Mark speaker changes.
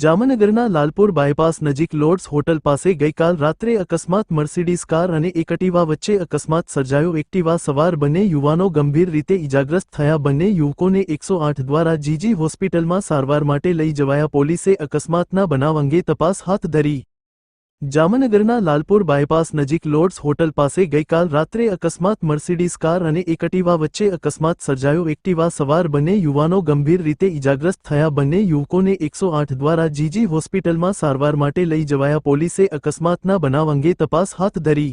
Speaker 1: જામનગરના લાલપુર બાયપાસ નજીક Lords hotel પાસે ગઈકાલ રાત્રે અકસ્માત મર્સિડીઝ કાર અને એકટીવા વચ્ચે અકસ્માત સર્જાયો. એક્ટિવા સવાર બંને યુવાનો ગંભીર રીતે ઇજાગ્રસ્ત થયા. બંને યુવકોને એકસો આઠ દ્વારા જીજી હોસ્પિટલમાં સારવાર માટે લઈ જવાયા. પોલીસે અકસ્માતના બનાવ અંગે તપાસ હાથ ધરી. જામનગરના લાલપુર બાયપાસ નજીક લોર્ડ્સ હોટલ પાસે ગઈકાલ રાત્રે અકસ્માત મર્સિડીઝ કાર અને એકટીવા વચ્ચે અકસ્માત સર્જાયો. એક્ટિવા સવાર બંને યુવાનો ગંભીર રીતે ઇજાગ્રસ્ત થયા. બંને યુવકોને એકસો આઠ દ્વારા જીજી હોસ્પિટલમાં સારવાર માટે લઈ જવાયા. પોલીસે અકસ્માતના બનાવ અંગે તપાસ હાથ ધરી.